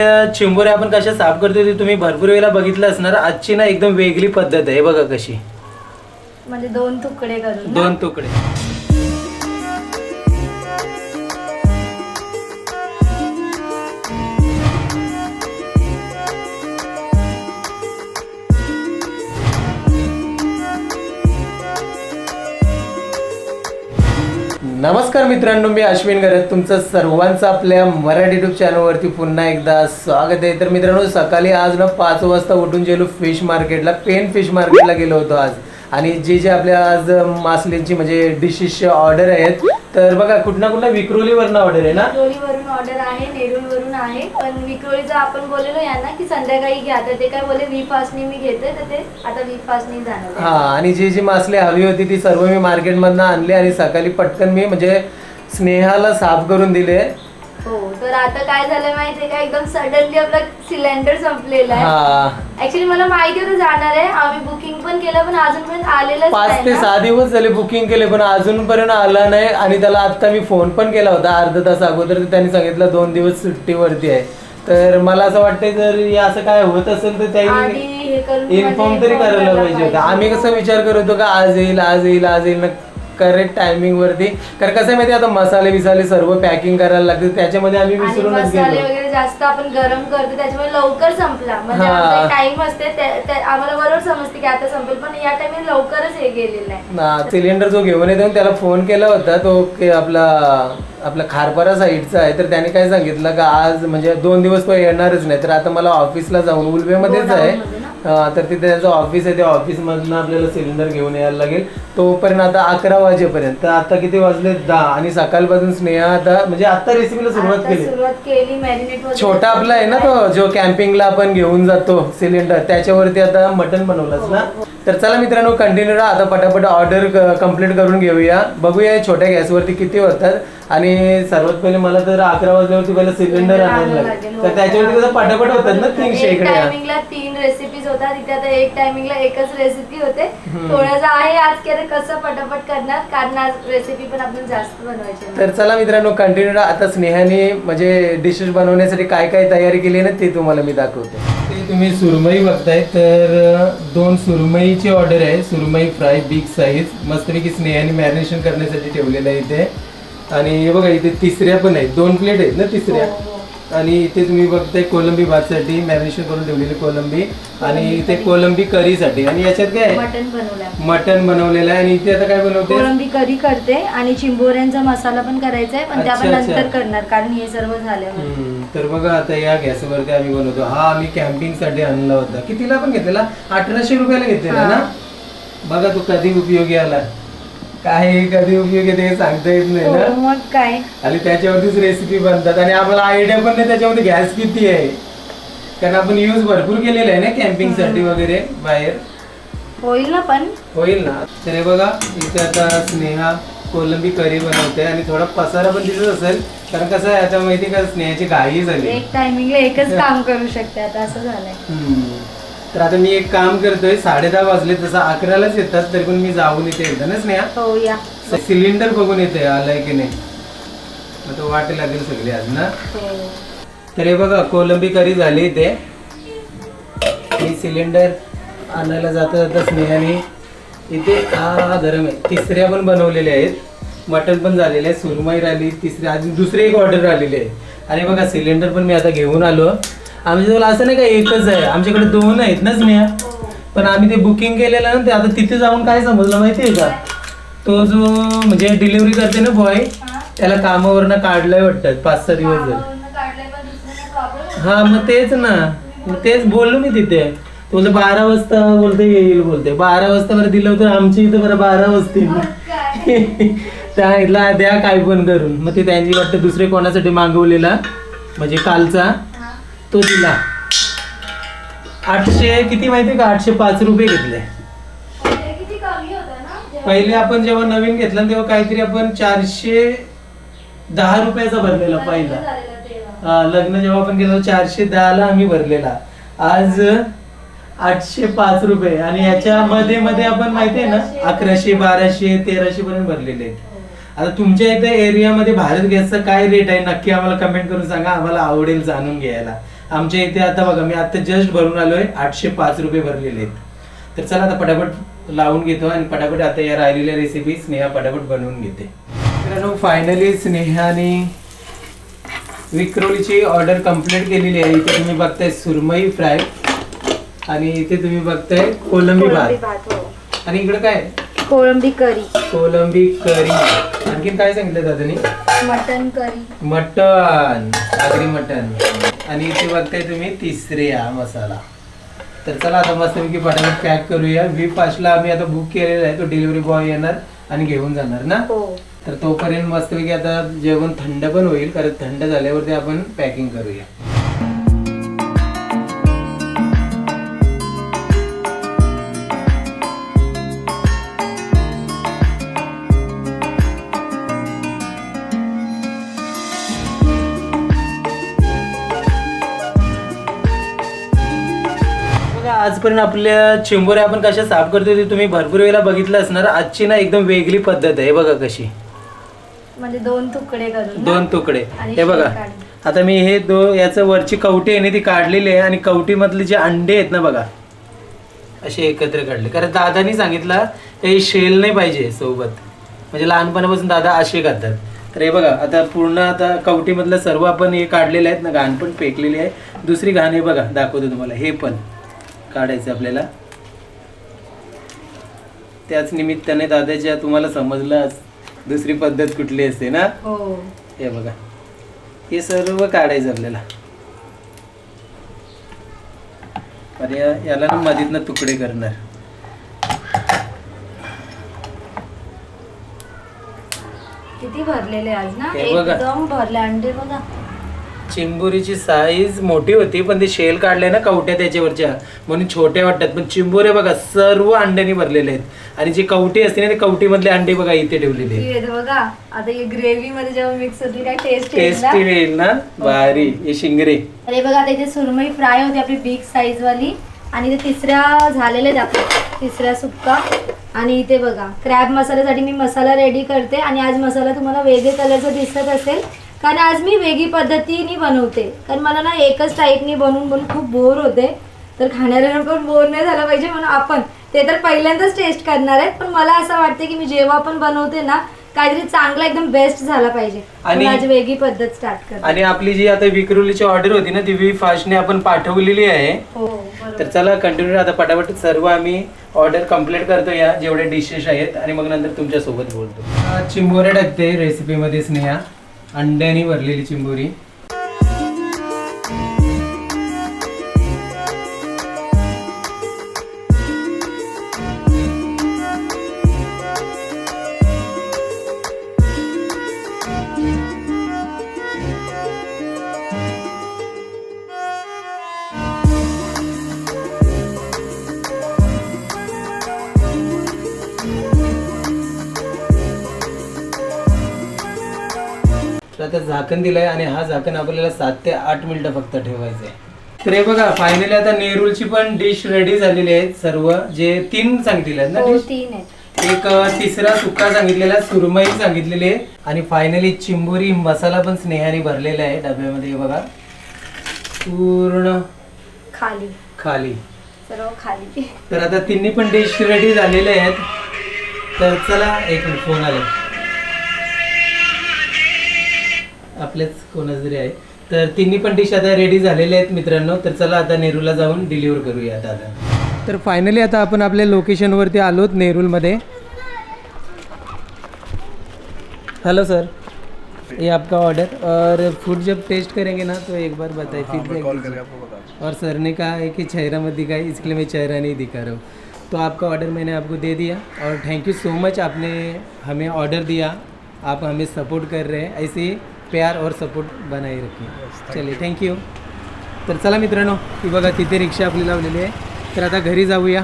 चिंबोऱ्या आपण कशा साफ करतो ते तुम्ही भरपूर वेळेला बघितलं असणार. आजची ना एकदम वेगळी पद्धत आहे. बघा कशी. म्हणजे दोन तुकडे करून? दोन तुकडे. नमस्कार मित्रांनो मी अश्विन गरज. तुमचं सर्वांचं आपल्या मराठी ट्यूब चॅनलवरती पुन्हा एकदा स्वागत आहे. तर मित्रांनो सकाळी आज ना पाच वाजता उठून गेलो फिश मार्केटला पेन फिश मार्केटला गेलो होतो आज. आणि जे जे आपल्या आज मासलींची म्हणजे डिशेसचे ऑर्डर आहेत तर बघा कुठना कुठला विक्रोलीवरनं ऑर्डर आहे ना? ऑर्डर आहे आहे. पण विक्रोळीचं आपण बोललेलो यांना की संध्याकाळी घ्या. तर ते काय बोले वी फास्टनी मी घेते. तर ते आता वी फास्टनी जाणार हा आणि जी जी मासली हवी होती ती सर्व मी मार्केटमधनं आणली आणि सकाळी पटकन मी म्हणजे स्नेहाला साफ करून दिले. तर आता काय झालं माहितीये का? एकदम सडनली आपला सिलेंडर संपलेला आहे. हा. ऍक्च्युली मला माहिती होतं जाणार आहे. आम्ही बुकिंग पण केलं पण अजूनपर्यंत आलेलंच पाच नाही ते ना. सहा दिवस झाले बुकिंग केले पण अजूनपर्यंत आला नाही. आणि त्याला आता मी फोन पण केला होता अर्धा तास अगोदर. तर त्यांनी सांगितलं दोन दिवस सुट्टीवरती आहे. तर मला असं वाटतंय जर हे असं काय होत असेल तर आधी त्यांनी हे करून इन्फॉर्म म्हणजे तरी करायला पाहिजे होतं. आम्ही कसं विचार करत होतो का आज येईल आज येईल आज येईल. करेक्ट टायमिंग वरती. कारण कसं आहे माहिती आता मसाले बिसाले सर्व पॅकिंग करायला लागते त्याच्यामध्ये आम्ही आणि विसरूनच मसाले गेलो. वगैरे जास्त आपण गरम करतो त्याच्यामुळे लवकर संपला. म्हणजे हा. टाइम असते त्या- त्या- आम्हाला बरोबर समजते की आता संपेल पण या टाइम लवकरच हे गेलेलं आहे. ना सिलेंडर जो घेऊन येतो त्याला फोन केला होता तो की आपला आपला खारपारा साईडचा आहे तर त्याने काय सांगितलं का आज म्हणजे दोन दिवस तो येणारच नाही तर आता मला ऑफिसला जाऊन उलवेमध्येच आहे. तर तिथे त्यांचं ऑफिस आहे त्या ऑफिसमधनं आपल्याला सिलेंडर घेऊन यायला लागेल. तोपर्यंत आता अकरा वाजेपर्यंत. तर आता किती वाजले? दहा. आणि सकाळपासून स्नेहा आता म्हणजे आता रेसिपीला सुरुवात केली. सुरुवात केली मॅरिनेट छोटा आपला आहे ना तो जो कॅम्पिंगला आपण घेऊन जातो सिलेंडर त्याच्यावरती आता मटन बनवलंच ना? तर चला मित्रांनो कंटिन्यू राहा. आता पटापट ऑर्डर कंप्लीट करून घेऊया. बघूया छोट्या गॅसवरती किती होतात. आणि सर्वात पहिले मला तर अकरा वाजल्यावरती पहिला सिलेंडर आणायला लागेल. तर त्याच्यावरती कसं पटापट होतात ना तीनशे एक इकडे. टायमिंगला तीन रेसिपीज होतात तिथे आता एक टायमिंगला एकच रेसिपी होते. थोडंसं आहे आज की अरे कसं पटापट करणार कारण आज रेसिपी पण आपण जास्त बनवायची आहे. तर चला मित्रांनो कंटिन्यू आता स्नेहाने म्हणजे डिशेस बनवण्यासाठी काय काय तयारी केली ना ते तुम्हाला मी दाखवतो. ते तुम्ही सुरमई बघताय तर अं, दोन सुरमईची ऑर्डर आहे. सुरमई फ्राय बिग साईज. मस्तपैकी स्नेहाने मॅरिनेशन करण्यासाठी ठेवलेलं आहे इथे. आणि हे बघा इथे तिसऱ्या पण आहेत. दोन प्लेट आहेत ना तिसऱ्या. हो, हो. आणि इथे तुम्ही बघताय कोलंबी भातसाठी मॅरिनेशन करून ठेवलेली कोलंबी आणि इथे कोलंबी करीसाठी. आणि याच्यात काय आहे? मटन बनवलं मटन बनवलेलं आहे. आणि इथे आता काय बनवते? कोळंबी करी करते आणि चिंबोऱ्यांचा मसाला पण करायचा आहे पण आपण. नंतर करणार कारण हे सर्व हम्म, तर बघा आता या गॅसवरती आम्ही बनवतो. हा आम्ही कॅम्पिंगसाठी आणला होता. कितीला पण घेतलेला? अठराशे रुपयाला घेतलेला ना? बघा तो कधी उपयोगी आला. काय कधी उपयोगी येते हे सांगता येत नाही हो, ना मग काय? आणि त्याच्यावरतीच रेसिपी बनतात. आणि आम्हाला आयडिया पण नाही त्याच्यामध्ये गॅस किती आहे? कारण आपण यूज भरपूर केलेला आहे ना कॅम्पिंगसाठी वगैरे बाहेर. होईल ना पण. होईल ना. तर हे बघा इथे आता स्नेहा कोलंबी करी बनवते आणि थोडा पसारा पण दिसत असेल. कारण कसं आहे आता माहिती का स्नेहाची घाई झाली. एक टायमिंगला एकच काम करू शकते आता असं झालंय. हम्म. तर आता मी एक काम करतोय साडे दहा वाजले तसं अकरालाच येतात तरी पण मी जाऊन इथे एकदा ना स्नेहा? हो या. सिलेंडर बघून येते आलाय की नाही? मग तो वाट लागेल सगळी आज ना? हो. तर हे बघा कोलंबी करी झाली इथे. मी सिलेंडर आणायला जाता जाता स्नेहाने इथे हा गरम आहे. तिसऱ्या पण बनवलेल्या आहेत. मटण पण झालेलं आहे सुरमई राहिली तिसरी अजून दुसरी एक ऑर्डर आलेली आहे. आणि बघा सिलेंडर पण मी आता घेऊन आलो. आमच्याजवळ असं नाही का एकच आहे. आमच्याकडे दोन आहेत ना स्नेहा पण आम्ही ते बुकिंग केलेलं ना ते आता तिथे जाऊन काय समजलं माहिती आहे का? तो जो म्हणजे डिलिव्हरी करते ना बॉय त्याला कामावरनं काढलंय वाटतं पाच सहा दिवस झाले. हा मग तेच ना. मग तेच बोललो मी तिथे. तो बोलतो बारा वाजता बोलते येईल बोलते बारा वाजता बरं दिलं होतं आमची इथं बरं बारा वाजतील. त्या इथला द्या काय पण करून. मग ते त्यांची वाटतं दुसरे कोणासाठी मागवलेला म्हणजे कालचा. तो दिला. आठशे किती माहिती का? आठशे पाच रुपये घेतले. पहिले आपण जेव्हा नवीन घेतला तेव्हा काहीतरी आपण चारशे दहा रुपयाचा भरलेला पहिला. लग्न जेव्हा आपण केलं चारशे दहाला आम्ही भरलेला. आज आठशे पाच रुपये. आणि याच्या मध्ये मध्ये आपण माहितीये ना अकराशे बाराशे तेराशे पर्यंत भरलेले आहेत. आता तुमच्या इथे एरियामध्ये भारत गॅसचा काय रेट आहे? नक्की आम्हाला कमेंट करून सांगा. आम्हाला आवडेल जाणून घ्यायला. आमच्या इथे आता बघा मी आता जस्ट भरून आलोय आठशे पाच रुपये भरलेले आहेत. तर चला आता पटापट लावून घेतो आणि पटापट आता या राहिलेल्या रेसिपी स्नेहा पटापट बनवून घेते. मित्रांनो फायनली स्नेहाने विक्रोलीची ऑर्डर कंप्लीट केलेली आहे. इथे तुम्ही बघताय सुरमई फ्राय आणि इथे तुम्ही बघताय कोलंबी भात. हो. आणि इकडे काय? कोळंबी करी. कोलंबी करी. आणखीन काय सांगितलं दादानी? Mutton curry. Mutton Agri mutton आणि इथे बघताय तुम्ही तिसरे हा मसाला. तर चला आता मस्तपैकी पटापट पॅक करूया. वी फास्टला आम्ही आता बुक केलेला आहे. तो डिलिव्हरी बॉय येणार आणि घेऊन जाणार ना? हो. तर तोपर्यंत मस्तपैकी आता जेवण थंड पण होईल. कारण थंड झाल्यावरती आपण पॅकिंग करूया. बघा आजपर्यंत आपल्या चिंबोऱ्या आपण कशा साफ करतो ते तुम्ही भरपूर वेळेला बघितलं असणार. आजची ना एकदम वेगळी पद्धत आहे. बघा कशी. म्हणजे दोन तुकडे करून दोन तुकडे. आणि हे बघा. शेंग. आता मी हे दो याचं वरची कवटी आहे ना ती काढलेली आहे आणि कवटीमधले जे अंडे आहेत ना बघा. असे एकत्र काढले. कारण दादानी सांगितलं हे शेल नाही पाहिजे सोबत. म्हणजे लहानपणापासून दादा असे करतात. तर हे बघा आता पूर्ण आता कवटीमधलं सर्व आपण हे काढलेले आहेत ना घाण पण फेकलेली आहे. दुसरी घाण हे बघा दाखवतो तुम्हाला. हे पण. काढायचं आपल्याला. त्याच निमित्ताने दादाच्या तुम्हाला समजलं दुसरी पद्धत कुठली असते ना? हो. हे बघा. हे सर्व काढायचं आपल्याला. आणि या- याला ना मधीतनं तुकडे करणार. किती भरलेले आज ना? हे बघा. एकदम भरले अंडे बघा. चिंबोरीची साईज मोठी होती पण ते शेल काढले ना कवट्या त्याच्यावरच्या. म्हणून छोट्या वाटतात. पण चिंबोरे बघा सर्व अंड्यानी भरलेले आहेत. आणि जी कवटी असते ना ते कवटीमधले अंडे बघा इथे ठेवलेले आहेत. बघा आता हे ग्रेव्ही मध्ये जेव्हा मिक्स होती काय टेस्ट येईल ना? टेस्टी येईल ना? भारी. हे शिंगरे. अरे बघा आता इथे सुरमई फ्राय होती आपली बिग साईज वाली. आणि ते तिसऱ्या झालेले आहेत आपले. तिसऱ्या सुक्का. आणि इथे बघा क्रॅब मसाल्यासाठी मी मसाला रेडी करते. आणि आज मसाला तुम्हाला वेगळे कलरचा दिसत असेल. कारण आज मी वेगळी पद्धतीने बनवते. कारण मला ना एकच टाईपनी बनवून बनवून खूप बोर होते. तर खाणाऱ्यांना पण बोर नाही झालं पाहिजे म्हणून आपण ते तर पहिल्यांदाच टेस्ट करणार आहेत. पण मला असं वाटते की मी जेव्हा पण बनवते ना काहीतरी चांगला एकदम बेस्ट झाला पाहिजे. आणि- आज वेगळी पद्धत स्टार्ट करते. आणि आपली जी आता विक्रोलीची ऑर्डर होती ना ती वी फास्टने आपण पाठवलेली आहे. हो तर चला कंटिन्यू आता पटापट. सर्व आम्ही ऑर्डर कंप्लीट करतो या जेवढे डिशेस आहेत. आणि मग नंतर तुमच्यासोबत बोलतो चिंबोऱ्या टाकते रेसिपीमध्ये स्नेहा. अंड्यानी भरलेली चिंबोरी. तर आता झाकण दिलंय आणि हा झाकण आपल्याला सात ते आठ मिनिटं फक्त ठेवायचं आहे तर हे बघा फायनली आता नेरूलची पण डिश रेडी झालेली आहे सर्व जे तीन सांगितले आहेत ना हो डिश तीन आहेत. एक तिसरा सुक्का सांगितलेला सुरमई सांगितलेली आहे. आणि फायनली चिंबोरी मसाला पण स्नेहाने भरलेला आहे डब्यामध्ये हे बघा. पूर्ण खाली. खाली. सर्व खाली. तर आता तिन्ही पण डिश रेडी झालेले आहेत. तर चला एक मिनिट फोन आले. आपलेच कोणाच तरी आहे. तर तिन्ही पण डिश आता रेडी झालेले आहेत मित्रांनो. तर चला आता नेरूला जाऊन डिलिव्हर करूया आता तर फायनली आता आपण आपल्या लोकेशनवरती आलोत नेरूलमध्ये हेलो सर ये आपका ऑर्डर और फूड जब टेस्ट करेंगे ना तो एक बार बताइए फीडबैक और सर ने कहा है कि चेहरा मत दिखाए इसके लिए मैं चेहरा नहीं दिखा रहा हूँ। तो आपका ऑर्डर मैंने आपको दे दिया। और थैंक यू सो मच आपने हमें ऑर्डर दिया। आप हमें सपोर्ट कर रहे हैं। ऐसे प्यार और सपोर्ट बनाए रखिए चलिए थँक्यू तर चला मित्रांनो की बघा तिथे रिक्षा आपली लावलेली आहे. तर आता घरी जाऊया.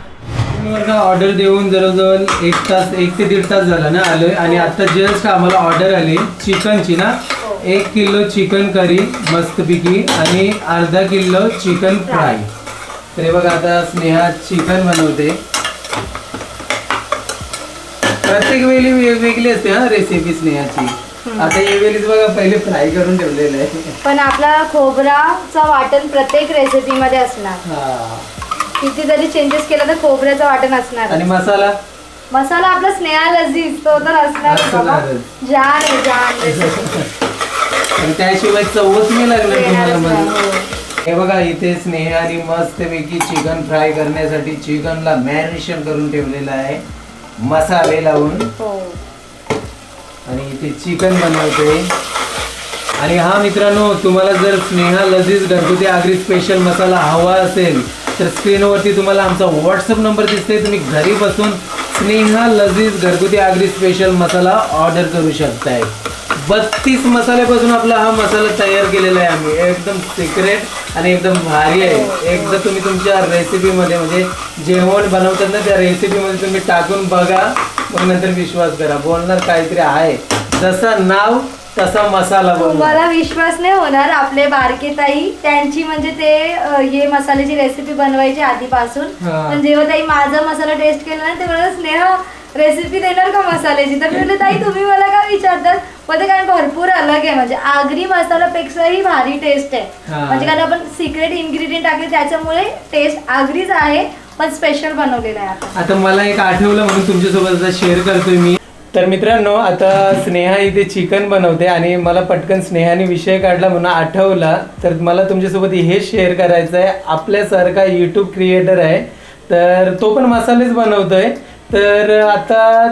ऑर्डर देऊन जवळजवळ एक तास एक ते दीड तास झाला ना आलोय. आणि आता जस्ट आम्हाला ऑर्डर आली चिकनची ना. एक किलो चिकन करी मस्तपैकी आणि अर्धा किलो चिकन फ्राय. तर हे बघा आता स्नेहा चिकन बनवते. प्रत्येक वेळी वेगवेगळी असते हा रेसिपी स्नेहाची. आता हे वेळीच बघा पहिले फ्राय करून ठेवलेलं आहे. पण आपला खोबराचा वाटण प्रत्येक रेसिपीमध्ये असणार. हा. किती जरी चेंजेस केलं तर खोबऱ्याचं वाटण असणार. आणि मसाला? मसाला आपला स्नेहा लजीज तो तर असणार बाबा. असणारच. जान आहे जान recipe. आणि त्याशिवाय चवच नाही लागणार तुम्हाला येणारच नाही, मध्ये हो. हे बघा इथे स्नेहाने मस्तपैकी चिकन फ्राय करण्यासाठी चिकनला मॅरिनेशन करून ठेवलेलं आहे. मसाले लावून. हो. आणि इथे चिकन बनवते. आणि हा मित्रांनो तुम्हाला जर स्नेहा लजीज घरगुती आगरी स्पेशल मसाला हवा असेल तर स्क्रीनवरती तुम्हाला आमचा व्हॉट्सअप नंबर दिसते तुम्ही घरी बसून स्नेहा लजीज घरगुती आगरी स्पेशल मसाला ऑर्डर करू शकताय. बत्तीस मसाल्यापासून आपला हा मसाला तयार केलेला आहे आम्ही. एकदम सिक्रेट आणि एकदम भारी आहे. एकदा तुम्ही तुमच्या रेसिपीमध्ये म्हणजे जेवण बनवतात ना त्या रेसिपीमध्ये तुम्ही टाकून बघा. मग नंतर विश्वास करा. बोलणार काहीतरी आहे. जसं नाव तसा मसाला तुम्हाला विश्वास नाही होणार आपले बारके ताई. त्यांची म्हणजे ते अ, हे मसाल्याची रेसिपी बनवायची आधीपासून. हा. पण जेव्हा ताई माझा मसाला टेस्ट केला ना ते मला स्नेहा रेसिपी देणार का मसाल्याची? तर मी म्हटलं ताई तुम्ही मला का विचारतात? पण ते कारण भरपूर अलग आहे. म्हणजे आगरी मसाल्यापेक्षाही भारी टेस्ट आहे. हा. म्हणजे कारण आपण सिक्रेट इन्ग्रेडियंट टाकले त्याच्यामुळे टेस्ट आगरीच आहे. पण स्पेशल बनवलेला आहे आता. आता मला एक आठवलं म्हणून तुमच्यासोबत आता शेअर करतोय मी. तर मित्रांनो आता स्नेहा इथे चिकन बनवते आणि मला पटकन स्नेहाने विषय काढला म्हणून आठवला. तर मला तुमच्यासोबत हे शेअर करायचं आहे. आपल्यासारखा यूट्यूब क्रिएटर आहे. तर तो पण मसालेच बनवतोय. तर आता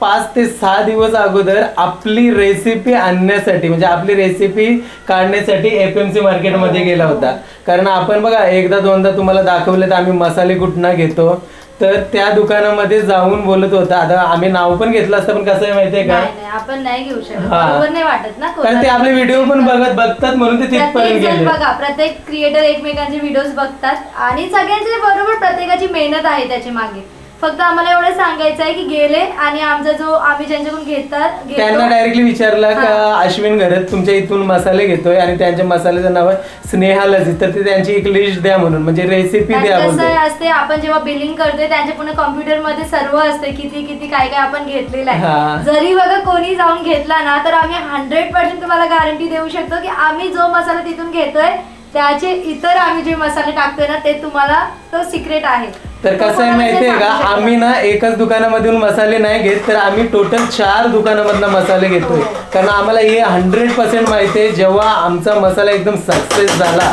पाच ते सहा दिवस अगोदर आपली रेसिपी आणण्यासाठी म्हणजे आपली रेसिपी काढण्यासाठी एफ एम सी मार्केटमध्ये गेला होता. कारण आपण बघा एकदा दोनदा तुम्हाला दाखवलं तर आम्ही मसाले कुठनं घेतो. तर त्या दुकानामध्ये जाऊन बोलत होता. आता आम्ही नाव पण घेतलं असतं पण कसं आहे माहितीये का? नाही नाही आपण नाही घेऊ शकत. हा. बरोबर नाही वाटत ना कारण ते आपले व्हिडिओ पण बघत बघतात म्हणून ते तिथपर्यंत प्रत्येक जण गेले. बघा प्रत्येक क्रिएटर एकमेकांचे व्हिडिओज बघतात. आणि सगळ्यांचे बरोबर प्रत्येकाची मेहनत आहे त्याच्यामागे. फक्त आम्हाला एवढं सांगायचं आहे की गेले आणि आमचा जो आम्ही ज्यांच्याकडून घेतात त्यांना डायरेक्टली विचारलं का अश्विन घरत तुमच्या इथून मसाले घेतोय आणि त्यांच्या मसाल्याचं नाव आहे स्नेहा लजीज तर ते त्यांची एक लिस्ट द्या म्हणून म्हणजे रेसिपी द्या कसं असते आपण जेव्हा बिलिंग करतोय त्यांच्या पुन्हा कॉम्प्युटरमध्ये सर्व असते किती किती काय काय आपण घेतलेलं हा. आहे जरी बघा कोणी जाऊन घेतला ना तर आम्ही हंड्रेड पर्सेंट तुम्हाला गॅरंटी देऊ शकतो की आम्ही जो मसाला तिथून घेतोय त्याचे इतर आम्ही जे मसाले टाकतोय ना ते तुम्हाला तो सिक्रेट आहे. तर कसं आहे माहितीये का. आम्ही ना एकाच दुकानामधून मसाले नाही घेत तर आम्ही टोटल चार दुकानामधनं मसाले घेतोय. कारण आम्हाला हे हंड्रेड पर्सेंट माहिती आहे जेव्हा आमचा मसाला एकदम सक्सेस झाला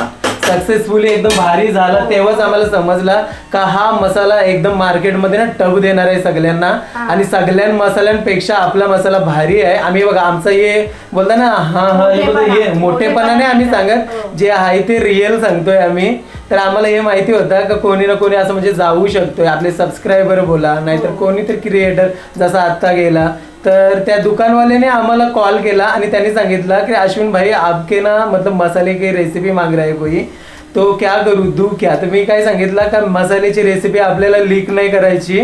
सक्सेसफुली एकदम भारी झाला. तेव्हाच आम्हाला समजला का हा मसाला एकदम मार्केटमध्ये ना टब देणार आहे सगळ्यांना. आणि सगळ्या मसाल्यांपेक्षा आपला मसाला भारी आहे. आम्ही बघा आमचं हे बोलता ना हा हा हे बोलतो हे मोठेपणा. मोठेपणाने आम्ही सांगत हो. जे आहे ते रिअल सांगतोय आम्ही. तर आम्हाला हे माहिती होतं का कोणी ना कोणी असं म्हणजे जाऊ शकतोय. आपले सबस्क्रायबर बोला नाहीतर कोणीतरी क्रिएटर जसा आत्ता गेला तर त्या दुकानवाल्याने आम्हाला कॉल केला आणि त्यांनी सांगितलं की अश्विन भाई आपके ना मतलब मसाले की रेसिपी माग रहा है कोई? तो क्या करू दू क्या? तर मी काय सांगितलं का मसाल्याची रेसिपी आपल्याला लीक नाही करायची.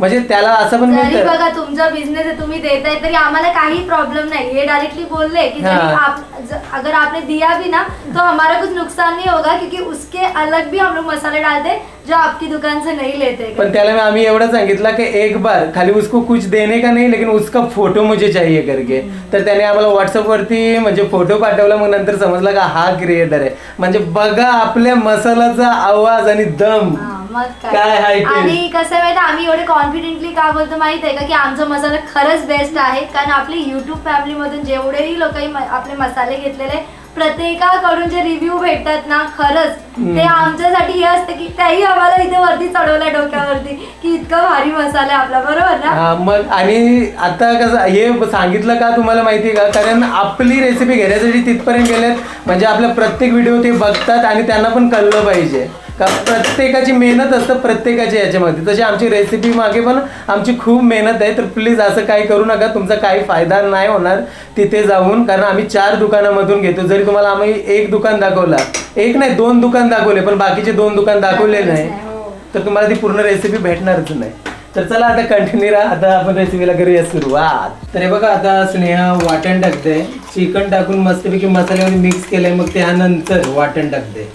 म्हणजे त्याला असं पण जरी मिळतं. बघा तुमचा बिझनेस आहे तुम्ही देताय तरी आम्हाला काही प्रॉब्लेम नहीं. ये डायरेक्टली बोल रहे कि जरी हाँ। आप ज- अगर आपने दिया भी ना तो हमारा कुछ नुकसान नहीं होगा क्योंकि उसके अलग भी हम लोग मसाले डालते हैं, जो आपकी दुकान से नहीं लेते पण त्याला मैं आम्ही एवढं सांगितलं की एक बार खाली उसको कुछ देने का नहीं लेकिन उसका फोटो मुझे चाहिए करके. तर त्याने आम्हाला व्हॉट्सअप वरती म्हणजे फोटो पाठवला मग नंतर समजला का हा क्रिएटर आहे. म्हणजे बघा आपल्या मसाल्याचा आवाज आणि दम. हा, मग काय? काय आहे ते? आणि कसं आहे माहिती आम्ही एवढे कॉन्फिडेंटली का बोलतो माहीत आहे का की आमचा मसाला खरंच बेस्ट आहे? कारण आपली युट्यूब फॅमिली मधून जेवढेही लोक आपले मसाले घेतलेले प्रत्येकाकडून जे रिव्ह्यू भेटतात ना खरंच ते आमच्यासाठी हे असते की त्याही आम्हाला इथे वरती चढवलंय डोक्यावरती की इतका भारी मसाला आहे आपला बरोबर ना? हा, मग आणि आता कसं हे सांगितलं का तुम्हाला माहिती आहे का? कारण आपली रेसिपी घेण्यासाठी तिथपर्यंत गेलेत म्हणजे आपला प्रत्येक व्हिडिओ ते बघतात आणि त्यांना पण कळलं पाहिजे. का प्रत्येकाची मेहनत असतं प्रत्येकाची याच्यामध्ये. तशी आमची रेसिपी मागे पण आमची खूप मेहनत आहे तर प्लीज असं काही करू नका तुमचा काही फायदा नाही होणार तिथे जाऊन. कारण आम्ही चार दुकानामधून घेतो. जरी तुम्हाला आम्ही एक दुकान दाखवला एक नाही दोन दुकान दाखवले पण बाकीचे दोन दुकान दाखवले नाही हो. तर तुम्हाला ती पूर्ण रेसिपी भेटणारच नाही. तर चला आता कंटिन्यू राहा. आता आपण रेसिपीला करूया सुरुवात. तर हे बघा आता स्नेहा वाटण टाकते चिकन टाकून मस्तपैकी मसाल्यामध्ये मिक्स केलंय. मग त्यानंतर वाटण टाकते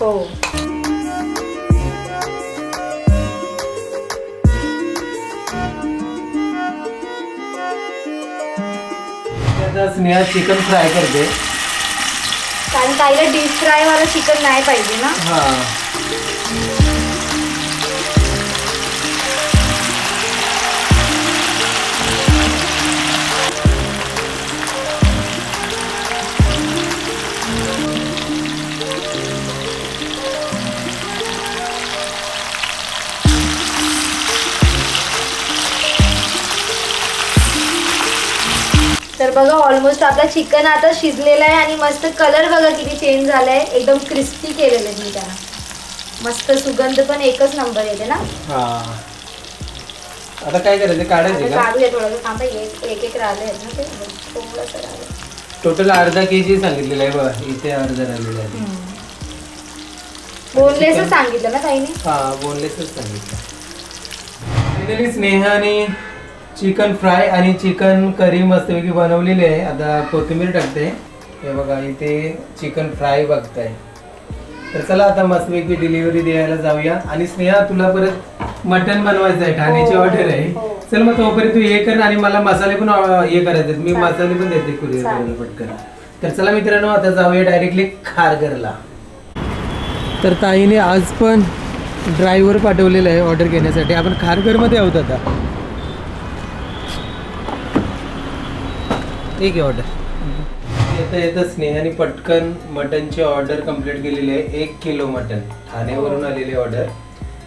आता स्नेहा चिकन फ्राय करते. कारण ताईला डीप फ्राय वाला चिकन नाही पाहिजे ना? हा. बघा ऑलमोस्ट आपला चिकन आता शिजलेला आहे आणि मस्त कलर बघा किती चेंज झालाय. एकदम क्रिस्पी केलेलं आहे मी त्याला. मस्त सुगंध पण एकच नंबर येते ना. हा. आता काय करायचं? काढायचे आता का? काढूया थोडंसं थांबा एक एक एक राहिले आहेत ना ते थोडंसं राहिलं टोटल अर्धा के जी सांगितलेलं आहे बघा. इथे अर्धा राहिलेलं आहे. बोनलेसच सांगितलं ना ताईने? हा बोनलेसच सांगितलं. स्नेहाने चिकन फ्राय आणि चिकन करी मस्तपैकी बनवलेली आहे. आता कोथिंबीर टाकते. हे बघा इथे चिकन फ्राय बघताय. तर चला आता मस्तपैकी डिलिव्हरी द्यायला जाऊया. आणि स्नेहा तुला परत मटन बनवायचं आहे ठाण्याची हो, ऑर्डर आहे. हो. चल मग तोपर्यंत तू हे कर आणि मला मसाले पण हे करायचे. मी. मसाले पण देते कुरिअर. करायला पटकन. तर चला मित्रांनो आता जाऊया डायरेक्टली खारघरला. तर ताईने आज पण ड्रायव्हर पाठवलेलं आहे ऑर्डर घेण्यासाठी. आपण खारघरमध्ये आहोत आता. ठीक आहे ऑर्डर येता येतं स्नेहाने पटकन मटनची ऑर्डर कंप्लीट केलेली आहे. एक किलो मटन. ठाण्यावरून आलेली ऑर्डर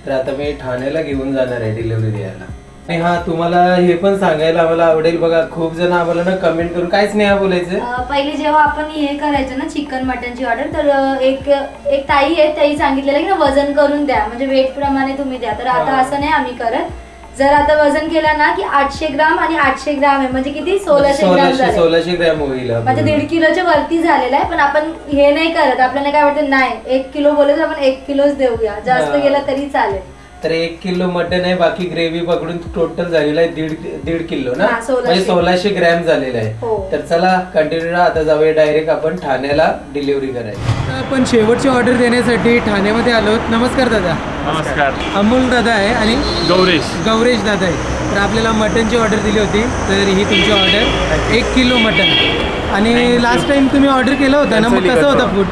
तर आता मी ठाण्याला घेऊन जाणार आहे डिलिव्हरी द्यायला. आणि हा तुम्हाला हे पण सांगायला आम्हाला आवडेल बघा. खूप जण आम्हाला ना कमेंट करून काय स्नेहा बोलायचं? अं, पहिले जेव्हा आपण हे करायचं ना चिकन मटनची ऑर्डर तर अं, एक एक ताई आहे ताई सांगितलेलं की ना वजन करून द्या. म्हणजे वेट प्रमाणे तुम्ही द्या. तर आता हा. असं नाही आम्ही करत. जर आता वजन केलं ना की आठशे ग्राम आणि आठशे ग्राम आहे म्हणजे किती? सोळाशे ग्राम सोळाशे झाले. सोळाशे ग्रॅम होईल म्हणजे. दीड किलोच्या वरती झालेलं आहे पण आपण हे नाही करत. आपल्याला काय वाटतं? नाही एक किलो बोलत आपण एक किलोच देऊया. जास्त हा. गेला तरी चालेल. तर एक किलो मटन आहे बाकी ग्रेव्ही पकडून टोटल झालेलं आहे दीड दीड किलो ना? हा, सोळाशे. म्हणजे सोळाशे ग्रॅम झालेलं आहे. हो. तर चला कंटिन्यू आता जाऊया डायरेक्ट आपण ठाण्याला डिलिव्हरी करायची आपण शेवटची ऑर्डर देण्यासाठी ठाण्यामध्ये आलो. नमस्कार दादा. नमस्कार. अमोल दादा आहे आणि गौरेश. गौरेश दादा आहे. तर आपल्याला मटनची ऑर्डर दिली होती. तर ही तुमची ऑर्डर एक किलो मटन. आणि लास्ट टाइम तुम्ही ऑर्डर केलं होतं ना? मग कसं होतं फूड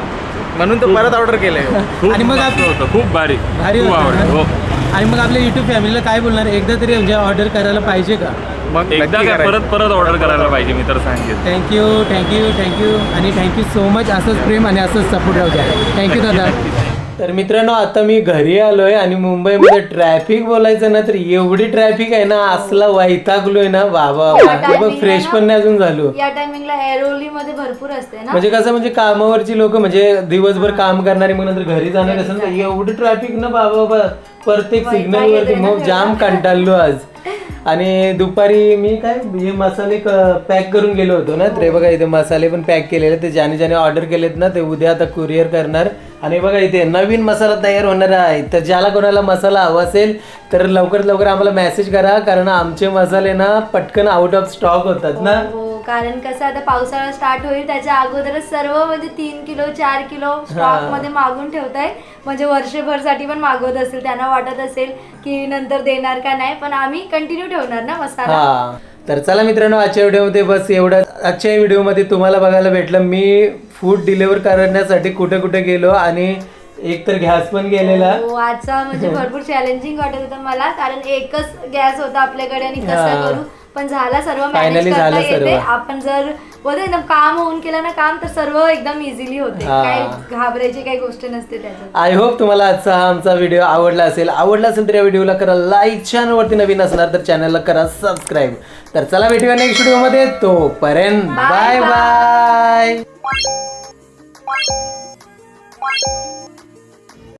म्हणून तो परत ऑर्डर केलंय. खूप आणि मग मस्त आप- होतं. खूप भारी. भारी खूप होतं आवडलं. ना? हो. आणि मग आपल्या युट्यूब फॅमिलीला काय बोलणार? एकदा तरी म्हणजे ऑर्डर करायला पाहिजे का? मग एकदा काय. परत परत ऑर्डर करायला पाहिजे मी तर सांगेन. Thank you thank you thank you आणि थँक्यू सो मच असंच प्रेम आणि असंच सपोर्ट राहू द्या. थँक्यू दादा. तर मित्रांनो आता मी घरी आलोय आणि मुंबईमध्ये ट्रॅफिक बोलायचं ना तर एवढी ट्रॅफिक आहे ना असला वैतागलोय ना बाबा बघ timing फ्रेश पण नाही अजून झालो. या टायमिंगला एरोली मध्ये भरपूर असते ना? म्हणजे कसं म्हणजे कामावरची लोक म्हणजे दिवसभर काम करणारी मग नंतर घरी जाणार असं ना एवढं ट्रॅफिक ना बाबा बाबा प्रत्येक सिग्नल वरती मग जाम कंटाळलो आज. आणि दुपारी मी काय हे मसाले पॅक करून गेलो होतो ना तर हे बघा इथे मसाले पण पॅक केलेले ते ज्याने ज्याने ऑर्डर केलेत ना ते उद्या आता कुरिअर करणार. आणि बघा इथे नवीन मसाला तयार होणार आहे. तर ज्याला कोणाला मसाला हवा असेल तर लवकरात लवकर आम्हाला मेसेज करा कारण आमचे मसाले ना पटकन आउट ऑफ स्टॉक होतात ना. हो कारण कसं आता पावसाळा स्टार्ट होईल त्याच्या अगोदरच सर्व म्हणजे तीन किलो चार किलो स्टॉकमध्ये मागून ठेवताय. म्हणजे वर्षभरसाठी पण मागवत असेल त्यांना वाटत असेल की नंतर देणार का नाही पण आम्ही कंटिन्यू ठेवणार ना मसाला. हा. तर चला मित्रांनो आजच्या व्हिडिओमध्ये बस एवढं आजच्या व्हिडिओमध्ये तुम्हाला बघायला भेटलं मी फूड डिलिव्हर करण्यासाठी कुठे कुठे गेलो आणि एक तर गॅस पण गेलेला. हो, आजचा म्हणजे भरपूर चॅलेंजिंग वाटत होतं मला. कारण एकच गॅस होता आपल्याकडे आणि हा. कसं करू? पण झाला सर्व मॅनेज करता. येते. आपण जर बोलतो ना काम होऊन केलं ना काम तर सर्व एकदम इझिली होते. हा. काही घाबरायची काही गोष्ट नसते त्याच्यात. आय होप तुम्हाला आजचा हा आमचा व्हिडिओ आवडला असेल. आवडला असेल तर या व्हिडिओला करा लाईक चॅनलवरती नवीन असणार तर चॅनलला करा सबस्क्राईब तर चला भेटूया नेक्स्ट व्हिडिओमध्ये तोपर्यंत Bye बाय bye. बाय